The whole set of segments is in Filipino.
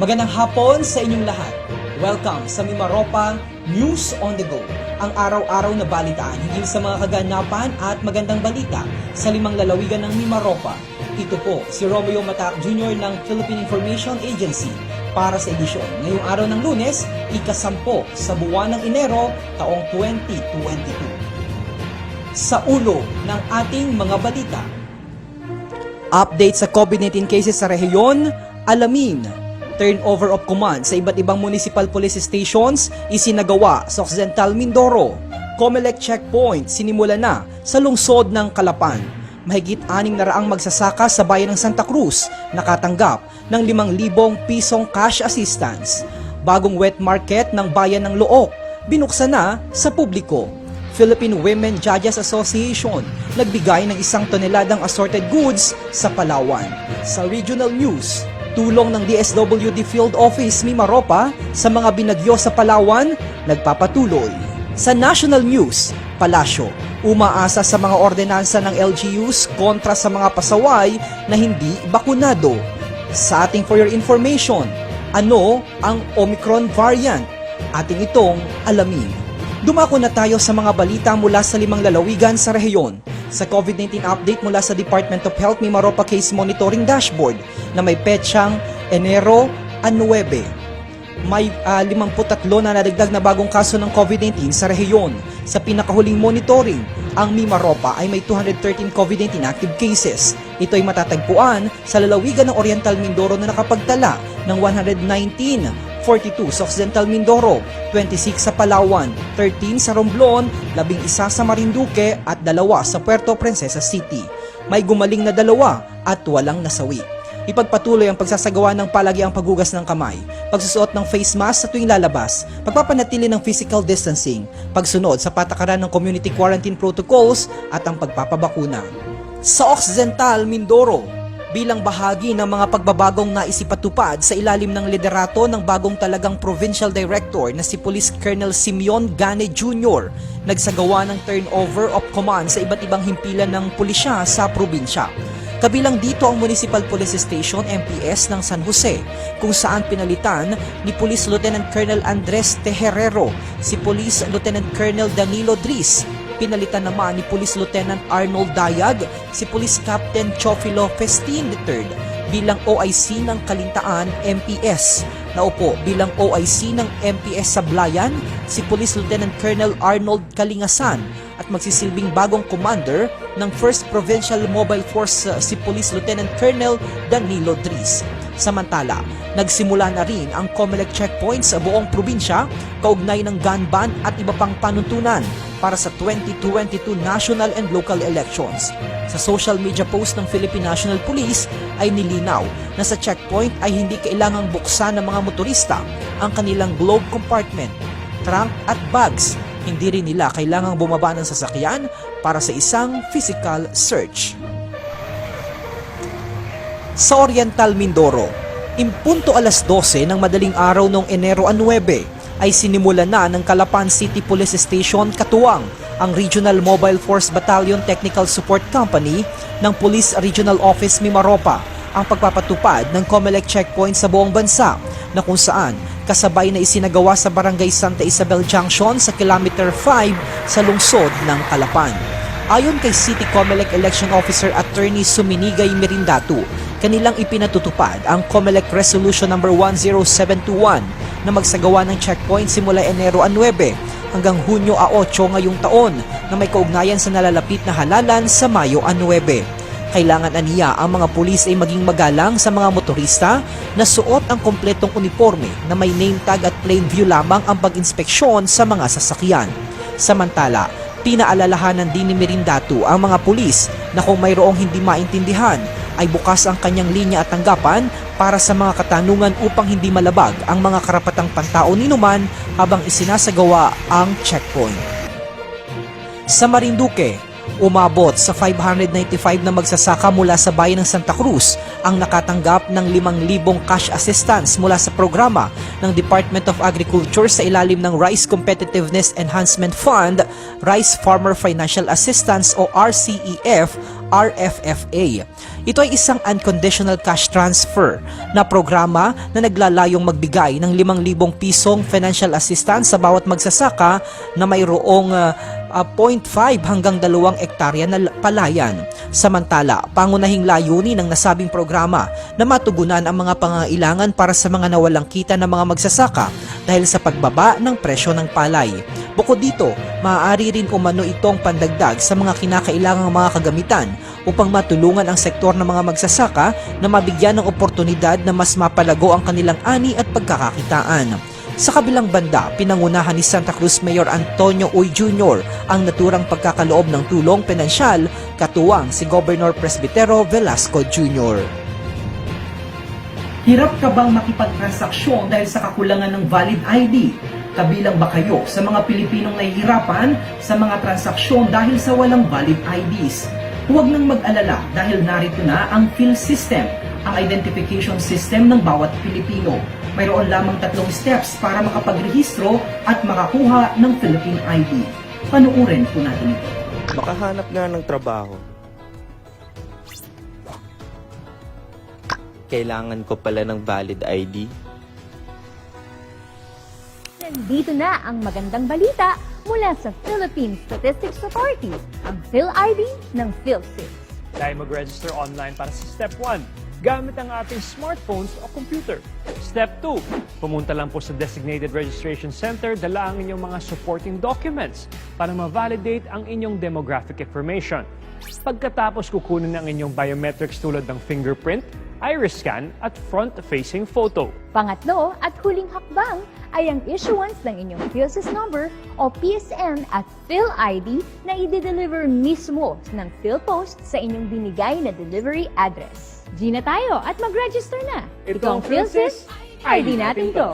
Magandang hapon sa inyong lahat. Welcome sa Mimaropa News on the Go. Ang araw-araw na balitaan higil sa mga kaganapan at magandang balita sa limang lalawigan ng Mimaropa. Ito po si Romeo Matac Jr. ng Philippine Information Agency para sa edisyon ngayong araw ng lunes, ikasampo sa buwan ng Enero taong 2022. Sa ulo ng ating mga balita, Update sa COVID-19 cases sa rehiyon, alamin. Turnover of command sa iba't ibang municipal police stations isinagawa sa Occidental Mindoro. Comelec checkpoint sinimula na sa lungsod ng Kalapan. Mahigit aning na raang magsasaka sa bayan ng Santa Cruz nakatanggap ng 5,000 pisong cash assistance. Bagong wet market ng bayan ng Look binuksan na sa publiko. Philippine Women Judges Association nagbigay ng isang toneladang assorted goods sa Palawan. Sa regional news, tulong ng DSWD Field Office Mimaropa sa mga binagyo sa Palawan nagpapatuloy. Sa national news, Palasyo, umaasa sa mga ordinansa ng LGUs kontra sa mga pasaway na hindi bakunado. Sa ating for your information, ano ang Omicron variant? Ating itong alamin. Dumako na tayo sa mga balita mula sa limang lalawigan sa rehiyon. Sa COVID-19 update mula sa Department of Health Mimaropa Case Monitoring Dashboard na may petsang Enero 9. May ah, 53 na nadagdag na bagong kaso ng COVID-19 sa rehiyon. Sa pinakahuling monitoring, ang Mimaropa ay may 213 COVID-19 active cases. Ito ay matatagpuan sa lalawigan ng Oriental Mindoro na nakapagtala ng 119 42 sa Occidental Mindoro, 26 sa Palawan, 13 sa Romblon, 11 sa Marinduque at dalawa sa Puerto Princesa City. May gumaling na dalawa at walang nasawi. Ipagpatuloy ang pagsasagawa ng palagiang paghugas ng kamay, pagsusuot ng face mask sa tuwing lalabas, pagpapanatili ng physical distancing, pagsunod sa patakaran ng community quarantine protocols at ang pagpapabakuna. Sa Occidental Mindoro, bilang bahagi ng mga pagbabagong naisipatupad sa ilalim ng liderato ng bagong talagang provincial director na si Police Colonel Simeon Gane Jr. nagsagawa ng turnover of command sa iba't ibang himpilan ng pulisya sa probinsya. Kabilang dito ang Municipal Police Station MPS ng San Jose kung saan pinalitan ni Police Lieutenant Colonel Andres Tejerero si Police Lieutenant Colonel Danilo Dris Pinalitan naman ni Police Lieutenant Arnold Dayag si Police Captain Chofilo Festin III bilang OIC ng Kalintaan MPS. Naupo bilang OIC ng MPS Sablayan si Police Lieutenant Colonel Arnold Kalingasan at magsisilbing bagong commander ng 1st Provincial Mobile Force uh, si Police Lieutenant Colonel Danilo Dris. Samantala, nagsimula na rin ang COMELEC checkpoints sa buong probinsya kaugnay ng gun ban at iba pang panuntunan para sa 2022 national and local elections. Sa social media post ng Philippine National Police ay nilinaw na sa checkpoint ay hindi kailangang buksan ng mga motorista ang kanilang globe compartment, trunk at bags. Hindi rin nila kailangang bumaba ng sasakyan para sa isang physical search. Sa Oriental Mindoro, impunto alas 12 ng madaling araw noong Enero 9 ay sinimula na ng Calapan City Police Station katuwang ang Regional Mobile Force Battalion Technical Support Company ng Police Regional Office Mimaropa ang pagpapatupad ng COMELEC checkpoint sa buong bansa na kung saan kasabay na isinagawa sa Barangay Santa Isabel Junction sa Kilometer 5 sa lungsod ng Calapan. Ayon kay City COMELEC Election Officer Attorney Suminigay Merindatu, kanilang ipinatutupad ang COMELEC Resolution No. 10721 na magsagawa ng checkpoint simula Enero 9 hanggang Hunyo 8 ngayong taon na may kaugnayan sa nalalapit na halalan sa Mayo 9. Kailangan aniya ang mga pulis ay maging magalang sa mga motorista na suot ang kompletong uniforme na may name tag at plain view lamang ang pag-inspeksyon sa mga sasakyan. Samantala, pinaalalahanan din ni Merindatu ang mga pulis na kung mayroong hindi maintindihan ay bukas ang kanyang linya at tanggapan para sa mga katanungan upang hindi malabag ang mga karapatang pantao ni Numan habang isinasagawa ang checkpoint. Sa Marinduque, umabot sa 595 na magsasaka mula sa bayan ng Santa Cruz ang nakatanggap ng 5,000 cash assistance mula sa programa ng Department of Agriculture sa ilalim ng Rice Competitiveness Enhancement Fund, Rice Farmer Financial Assistance o RCEF RFFA. Ito ay isang unconditional cash transfer na programa na naglalayong magbigay ng 5,000 pisong financial assistance sa bawat magsasaka na mayroong ah, ah, 0.5 hanggang 2 ektarya na palayan. Samantala, pangunahing layunin ng nasabing programa na matugunan ang mga pangangailangan para sa mga nawalang kita ng mga magsasaka dahil sa pagbaba ng presyo ng palay. Bukod dito, maaari rin umano itong pandagdag sa mga kinakailangang mga kagamitan upang matulungan ang sektor ng mga magsasaka na mabigyan ng oportunidad na mas mapalago ang kanilang ani at pagkakakitaan. Sa kabilang banda, pinangunahan ni Santa Cruz Mayor Antonio Uy Jr. ang naturang pagkakaloob ng tulong pinansyal katuwang si Governor Presbitero Velasco Jr. Hirap ka bang makipagtransaksyon dahil sa kakulangan ng valid ID? Kabilang ba kayo sa mga Pilipinong nahihirapan sa mga transaksyon dahil sa walang valid IDs? Huwag nang mag-alala dahil narito na ang Phil system, ang identification system ng bawat Pilipino. Mayroon lamang tatlong steps para makapagrehistro at makakuha ng Philippine ID. Panuurin po natin ito. Makahanap nga ng trabaho. Kailangan ko pala ng valid ID. Nandito na ang magandang balita mula sa Philippine Statistics Authority, ang PhilID ng PhilSys. Tayo mag-register online para sa Step 1 gamit ang ating smartphones o computer. Step 2, pumunta lang po sa designated registration center, dala ang inyong mga supporting documents para ma-validate ang inyong demographic information. Pagkatapos kukunin ang inyong biometrics tulad ng fingerprint, iris scan at front-facing photo. Pangatlo at huling hakbang ay ang issuance ng inyong PhilSys number o PSN at PhilID na i-deliver mismo ng PhilPost sa inyong binigay na delivery address. G na tayo at mag-register na. Ito ang PhilSys, ID natin to.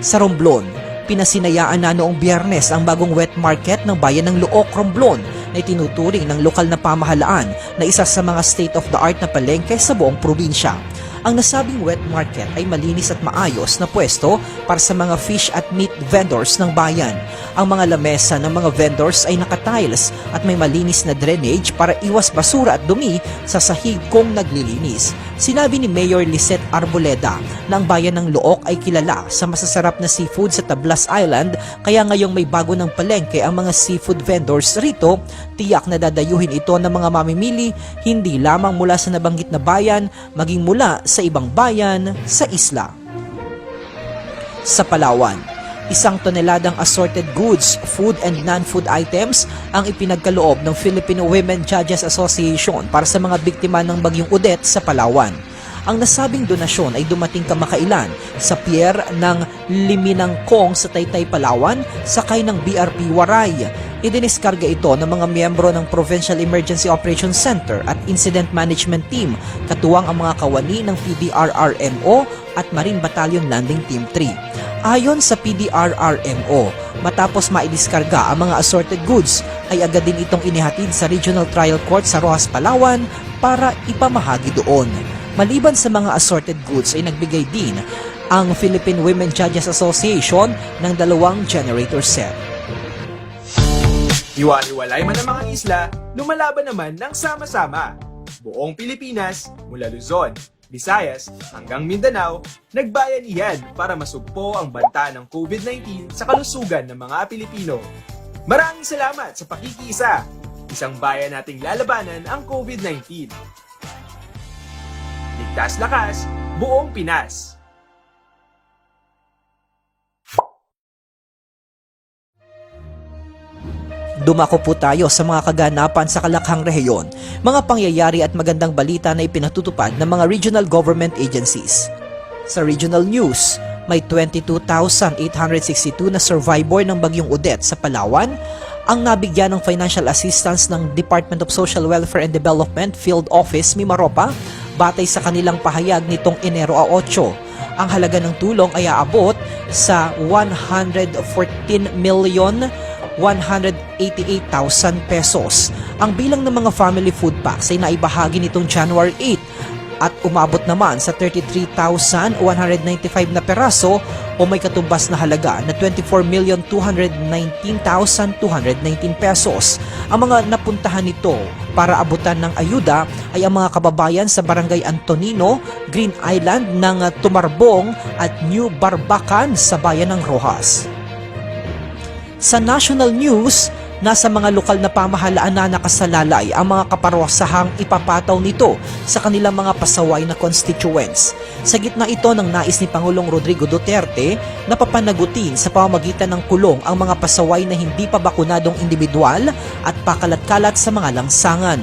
Sa Romblon, pinasinayaan na noong biyernes ang bagong wet market ng bayan ng Luok, Romblon na itinuturing ng lokal na pamahalaan na isa sa mga state-of-the-art na palengke sa buong probinsya. Ang nasabing wet market ay malinis at maayos na pwesto para sa mga fish at meat vendors ng bayan. Ang mga lamesa ng mga vendors ay nakatiles at may malinis na drainage para iwas basura at dumi sa sahig kung naglilinis. Sinabi ni Mayor Lisette Arboleda na ang bayan ng Luok ay kilala sa masasarap na seafood sa Tablas Island kaya ngayong may bago ng palengke ang mga seafood vendors rito, tiyak na dadayuhin ito ng mga mamimili hindi lamang mula sa nabanggit na bayan maging mula sa ibang bayan sa isla. Sa Palawan, isang toneladang assorted goods, food and non-food items ang ipinagkaloob ng Filipino Women Judges Association para sa mga biktima ng bagyong Udet sa Palawan. Ang nasabing donasyon ay dumating kamakailan sa pier ng Liminangkong sa Taytay, Palawan, sakay ng BRP Waray. Idiniskarga ito ng mga miyembro ng Provincial Emergency Operations Center at Incident Management Team, katuwang ang mga kawani ng PDRRMO at Marine Battalion Landing Team 3. Ayon sa PDRRMO, matapos maidiskarga ang mga assorted goods, ay agad din itong inihatid sa Regional Trial Court sa Rojas, Palawan para ipamahagi doon. Maliban sa mga assorted goods ay nagbigay din ang Philippine Women Judges Association ng dalawang generator set. Iwaniwalay man ang mga isla, lumalaban naman ng sama-sama. Buong Pilipinas, mula Luzon, Visayas hanggang Mindanao, nagbayanihan para masugpo ang banta ng COVID-19 sa kalusugan ng mga Pilipino. Maraming salamat sa pakikiisa. Isang bayan nating lalabanan ang COVID-19. Ligtas lakas, buong Pinas. Dumako po tayo sa mga kaganapan sa Kalakhang Rehiyon, mga pangyayari at magandang balita na ipinatutupad ng mga regional government agencies. Sa regional news, may 22,862 na survivor ng bagyong Udet sa Palawan ang nabigyan ng financial assistance ng Department of Social Welfare and Development Field Office Mimaropa batay sa kanilang pahayag nitong Enero 8. Ang halaga ng tulong ay aabot sa 114 million 188,000 pesos. Ang bilang ng mga family food packs ay naibahagi nitong January 8 at umabot naman sa 33,195 na peraso o may katumbas na halaga na 24,219,219 pesos. Ang mga napuntahan nito para abutan ng ayuda ay ang mga kababayan sa Barangay Antonino, Green Island ng Tumarbong at New Barbacan sa bayan ng Rojas. Sa national news, nasa mga lokal na pamahalaan na nakasalalay ang mga kaparwasahang ipapataw nito sa kanilang mga pasaway na constituents. Sa gitna ito ng nais ni Pangulong Rodrigo Duterte na papanagutin sa pamamagitan ng kulong ang mga pasaway na hindi pa bakunadong individual at pakalat-kalat sa mga langsangan.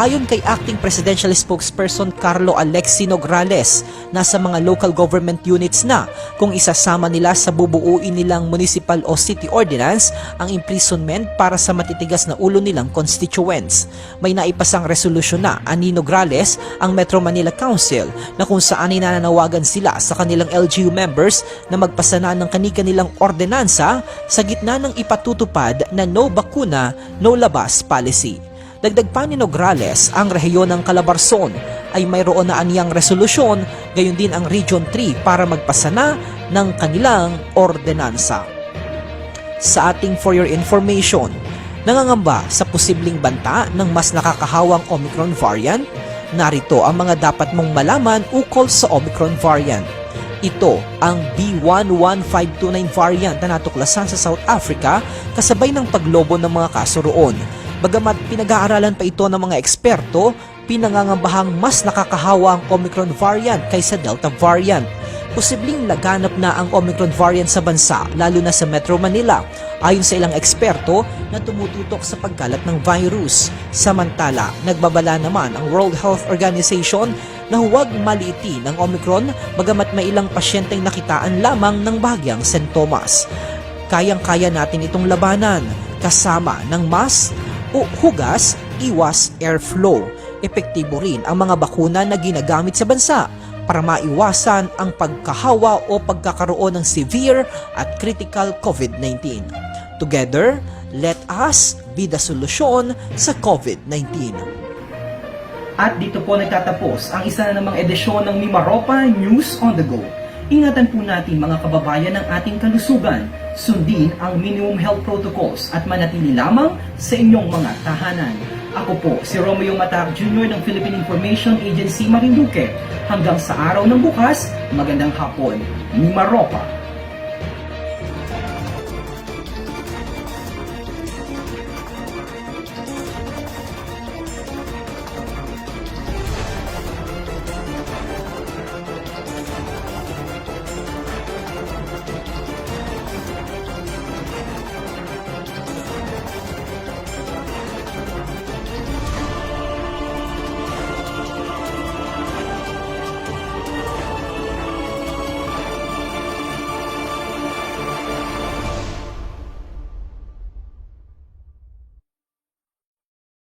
Ayon kay Acting Presidential Spokesperson Carlo Alexi Nograles, nasa mga local government units na kung isasama nila sa bubuuin nilang municipal o city ordinance ang imprisonment para sa matitigas na ulo nilang constituents. May naipasang resolusyon na ani Nograles ang Metro Manila Council na kung saan ay nananawagan sila sa kanilang LGU members na magpasana ng kani-kanilang ordinansa sa gitna ng ipatutupad na no bakuna, no labas policy. Dagdag pa ni Nograles, ang rehiyon ng Calabarzon ay mayroon na aniyang resolusyon, gayon din ang Region 3 para magpasana ng kanilang ordinansa. Sa ating for your information, nangangamba sa posibleng banta ng mas nakakahawang Omicron variant? Narito ang mga dapat mong malaman ukol sa Omicron variant. Ito ang B11529 variant na natuklasan sa South Africa kasabay ng paglobo ng mga kaso roon. Bagamat pinag-aaralan pa ito ng mga eksperto, pinangangambahang mas nakakahawa ang Omicron variant kaysa Delta variant. Posibleng laganap na ang Omicron variant sa bansa, lalo na sa Metro Manila, ayon sa ilang eksperto na tumututok sa pagkalat ng virus. Samantala, nagbabala naman ang World Health Organization na huwag maliitin ang Omicron bagamat may ilang pasyenteng nakitaan lamang ng bahagyang sintomas. Kayang-kaya natin itong labanan kasama ng mas o hugas, iwas airflow. Epektibo rin ang mga bakuna na ginagamit sa bansa para maiwasan ang pagkahawa o pagkakaroon ng severe at critical COVID-19. Together, let us be the solution sa COVID-19. At dito po nagtatapos ang isa na namang edisyon ng Mimaropa News on the Go. Ingatan po natin mga kababayan ng ating kalusugan. Sundin ang minimum health protocols at manatili lamang sa inyong mga tahanan. Ako po si Romeo Matar Jr. ng Philippine Information Agency Marinduque. Hanggang sa araw ng bukas, magandang hapon. Mimaropa